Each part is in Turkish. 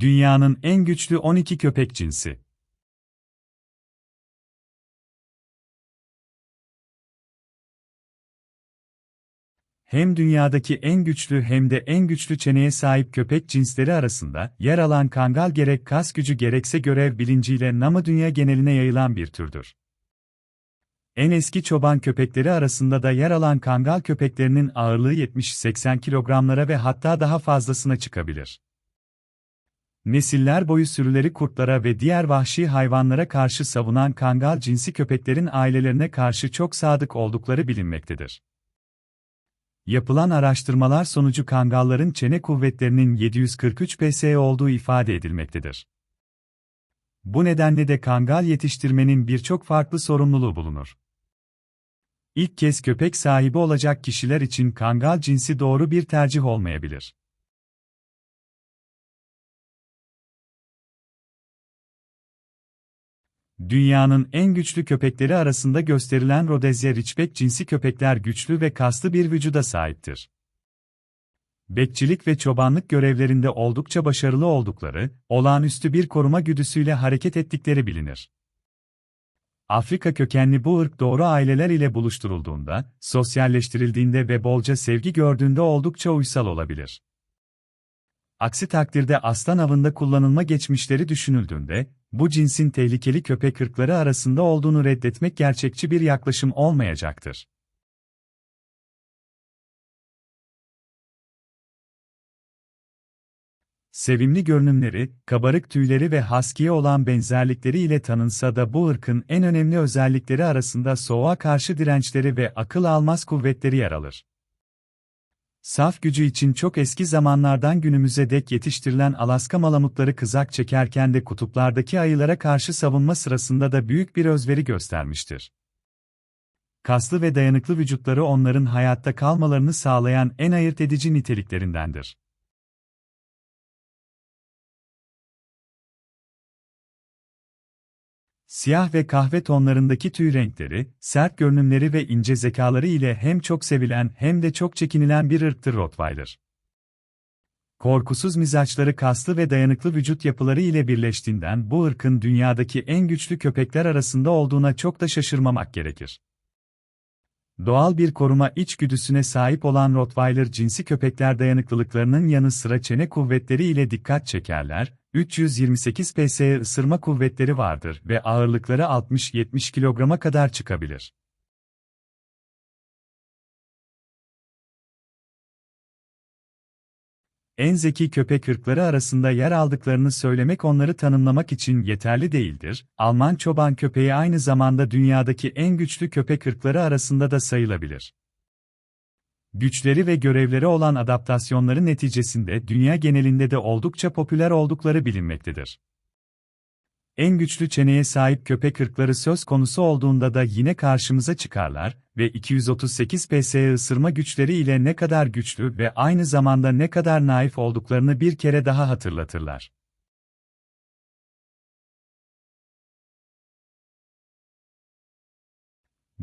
Dünyanın en güçlü 12 köpek cinsi. Hem dünyadaki en güçlü hem de en güçlü çeneye sahip köpek cinsleri arasında yer alan kangal gerek kas gücü gerekse görev bilinciyle namı dünya geneline yayılan bir türdür. En eski çoban köpekleri arasında da yer alan kangal köpeklerinin ağırlığı 70-80 kilogramlara ve hatta daha fazlasına çıkabilir. Nesiller boyu sürüleri kurtlara ve diğer vahşi hayvanlara karşı savunan kangal cinsi köpeklerin ailelerine karşı çok sadık oldukları bilinmektedir. Yapılan araştırmalar sonucu kangalların çene kuvvetlerinin 743 psi olduğu ifade edilmektedir. Bu nedenle de kangal yetiştirmenin birçok farklı sorumluluğu bulunur. İlk kez köpek sahibi olacak kişiler için kangal cinsi doğru bir tercih olmayabilir. Dünyanın en güçlü köpekleri arasında gösterilen Rhodesia Ridgeback cinsi köpekler güçlü ve kaslı bir vücuda sahiptir. Bekçilik ve çobanlık görevlerinde oldukça başarılı oldukları, olağanüstü bir koruma güdüsüyle hareket ettikleri bilinir. Afrika kökenli bu ırk doğru aileler ile buluşturulduğunda, sosyalleştirildiğinde ve bolca sevgi gördüğünde oldukça uysal olabilir. Aksi takdirde aslan avında kullanılma geçmişleri düşünüldüğünde, bu cinsin tehlikeli köpek ırkları arasında olduğunu reddetmek gerçekçi bir yaklaşım olmayacaktır. Sevimli görünümleri, kabarık tüyleri ve husky'ye olan benzerlikleri ile tanınsa da bu ırkın en önemli özellikleri arasında soğuğa karşı dirençleri ve akıl almaz kuvvetleri yer alır. Saf gücü için çok eski zamanlardan günümüze dek yetiştirilen Alaska malamutları kızak çekerken de kutuplardaki ayılara karşı savunma sırasında da büyük bir özveri göstermiştir. Kaslı ve dayanıklı vücutları onların hayatta kalmalarını sağlayan en ayırt edici niteliklerindendir. Siyah ve kahve tonlarındaki tüy renkleri, sert görünümleri ve ince zekaları ile hem çok sevilen hem de çok çekinilen bir ırktır Rottweiler. Korkusuz mizaçları kaslı ve dayanıklı vücut yapıları ile birleştiğinden bu ırkın dünyadaki en güçlü köpekler arasında olduğuna çok da şaşırmamak gerekir. Doğal bir koruma içgüdüsüne sahip olan Rottweiler cinsi köpekler dayanıklılıklarının yanı sıra çene kuvvetleri ile dikkat çekerler, 328 psi ısırma kuvvetleri vardır ve ağırlıkları 60-70 kilograma kadar çıkabilir. En zeki köpek ırkları arasında yer aldıklarını söylemek onları tanımlamak için yeterli değildir. Alman çoban köpeği aynı zamanda dünyadaki en güçlü köpek ırkları arasında da sayılabilir güçleri ve görevleri olan adaptasyonları neticesinde dünya genelinde de oldukça popüler oldukları bilinmektedir. En güçlü çeneye sahip köpek ırkları söz konusu olduğunda da yine karşımıza çıkarlar ve 238 psi ısırma güçleri ile ne kadar güçlü ve aynı zamanda ne kadar naif olduklarını bir kere daha hatırlatırlar.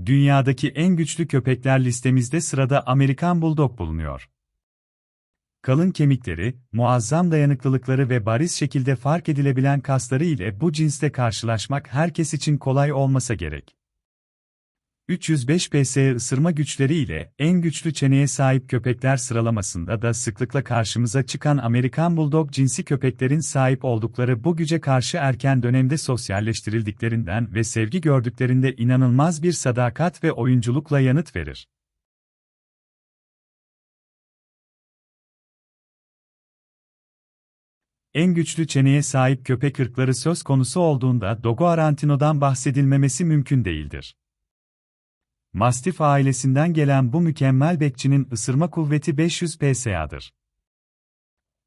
Dünyadaki en güçlü köpekler listemizde sırada Amerikan Bulldog bulunuyor. Kalın kemikleri, muazzam dayanıklılıkları ve bariz şekilde fark edilebilen kasları ile bu cinste karşılaşmak herkes için kolay olmasa gerek. 305 PSE ısırma güçleriyle en güçlü çeneye sahip köpekler sıralamasında da sıklıkla karşımıza çıkan Amerikan Bulldog cinsi köpeklerin sahip oldukları bu güce karşı erken dönemde sosyalleştirildiklerinden ve sevgi gördüklerinde inanılmaz bir sadakat ve oyunculukla yanıt verir. En güçlü çeneye sahip köpek ırkları söz konusu olduğunda Dogo Arantino'dan bahsedilmemesi mümkün değildir. Mastif ailesinden gelen bu mükemmel bekçinin ısırma kuvveti 500 PSA'dır.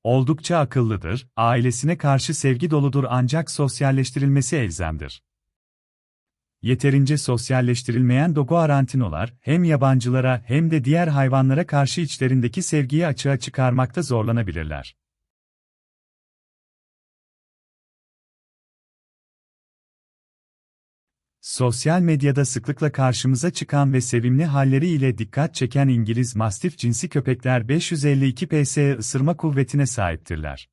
Oldukça akıllıdır, ailesine karşı sevgi doludur ancak sosyalleştirilmesi elzemdir. Yeterince sosyalleştirilmeyen Dogo Arantinolar, hem yabancılara hem de diğer hayvanlara karşı içlerindeki sevgiyi açığa çıkarmakta zorlanabilirler. Sosyal medyada sıklıkla karşımıza çıkan ve sevimli halleri ile dikkat çeken İngiliz Mastif cinsi köpekler 552 ps ısırma kuvvetine sahiptirler.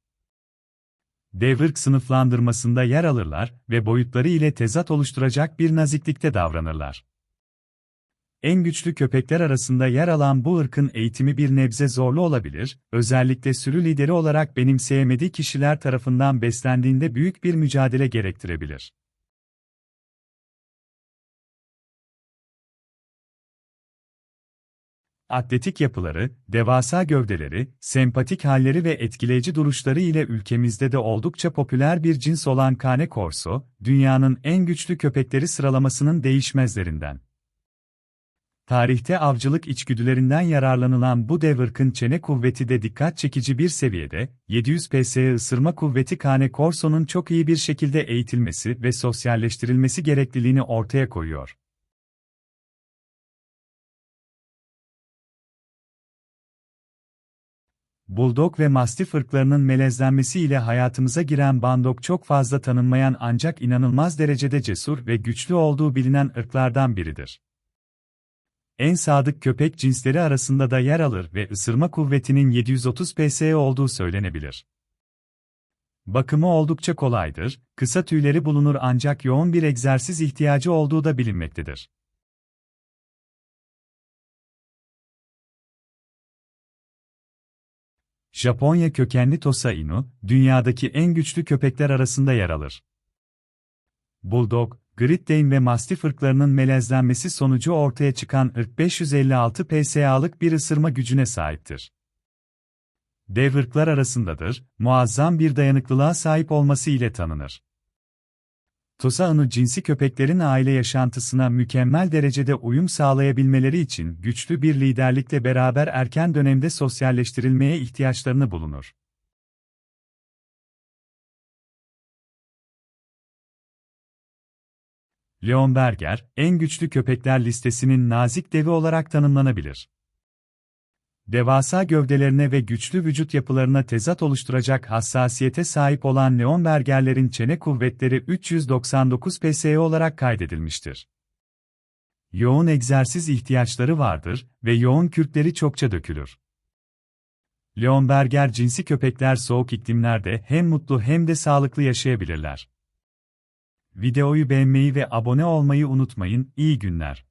Devrırk sınıflandırmasında yer alırlar ve boyutları ile tezat oluşturacak bir naziklikte davranırlar. En güçlü köpekler arasında yer alan bu ırkın eğitimi bir nebze zorlu olabilir, özellikle sürü lideri olarak benimseyemediği kişiler tarafından beslendiğinde büyük bir mücadele gerektirebilir. Atletik yapıları, devasa gövdeleri, sempatik halleri ve etkileyici duruşları ile ülkemizde de oldukça popüler bir cins olan Cane Corso, dünyanın en güçlü köpekleri sıralamasının değişmezlerinden. Tarihte avcılık içgüdülerinden yararlanılan bu dev ırkın çene kuvveti de dikkat çekici bir seviyede, 700 psi ısırma kuvveti Cane Corso'nun çok iyi bir şekilde eğitilmesi ve sosyalleştirilmesi gerekliliğini ortaya koyuyor. Bulldog ve Mastiff ırklarının melezlenmesiyle hayatımıza giren Bandog çok fazla tanınmayan ancak inanılmaz derecede cesur ve güçlü olduğu bilinen ırklardan biridir. En sadık köpek cinsleri arasında da yer alır ve ısırma kuvvetinin 730 psi olduğu söylenebilir. Bakımı oldukça kolaydır, kısa tüyleri bulunur ancak yoğun bir egzersiz ihtiyacı olduğu da bilinmektedir. Japonya kökenli Tosa Inu, dünyadaki en güçlü köpekler arasında yer alır. Bulldog, Great Dane ve Mastiff ırklarının melezlenmesi sonucu ortaya çıkan ırk 556 PSA'lık bir ısırma gücüne sahiptir. Dev ırklar arasındadır, muazzam bir dayanıklılığa sahip olması ile tanınır. Tosa Inu cinsi köpeklerin aile yaşantısına mükemmel derecede uyum sağlayabilmeleri için güçlü bir liderlikle beraber erken dönemde sosyalleştirilmeye ihtiyaçlarını bulunur. Leonberger, en güçlü köpekler listesinin nazik devi olarak tanımlanabilir. Devasa gövdelerine ve güçlü vücut yapılarına tezat oluşturacak hassasiyete sahip olan Leonbergerlerin çene kuvvetleri 399 PSE olarak kaydedilmiştir. Yoğun egzersiz ihtiyaçları vardır ve yoğun kürkleri çokça dökülür. Leonberger cinsi köpekler soğuk iklimlerde hem mutlu hem de sağlıklı yaşayabilirler. Videoyu beğenmeyi ve abone olmayı unutmayın. İyi günler.